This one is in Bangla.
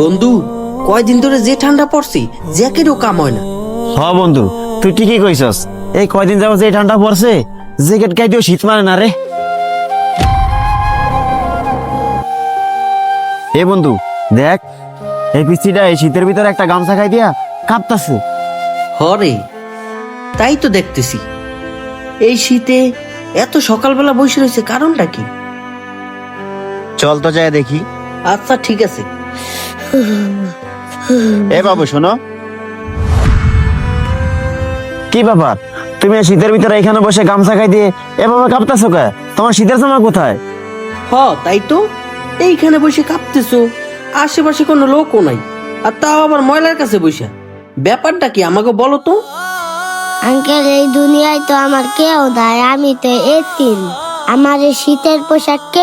বন্ধু কয়দিন ধরে যে ঠান্ডা পড়ছে জ্যাকেটও কাম হয় না। হ বন্ধু তুই ঠিকই কইছস। এই কয়দিন যাব যে ঠান্ডা পড়ছে জ্যাকেট গাইতেও শীত মারে না রে। এ বন্ধু দেখ এই পিস্তিটা এই শীতের ভিতরে একটা গামছা খাই দিয়া কাঁপতাছে। হরে তাই তো দেখতেছি। এই শীতে এত সকালবেলা বসে রয়েছে কারণটা কি? চল তো যায় দেখি। আচ্ছা ঠিক আছে। এ বাবু শোনো। কি ব্যাপার? তুমি শীতের ভিতরে এখানে বসে গামছা খাই দিয়ে এভাবে কাঁপতাছো কে? তোমার শীতের জামা কোথায়? হ তাই তো। এইখানে বসে কাঁপতেছো। আশেপাশে কোনো লোকও নাই। আর তাও আবার ময়লার কাছে বসে ব্যাপারটা কি আমাকে বলো তো। আঙ্কেল এই দুনিয়ায় তো আমার কেউ নাই আমি তো এতিম। আমার এই শীতের পোশাক কে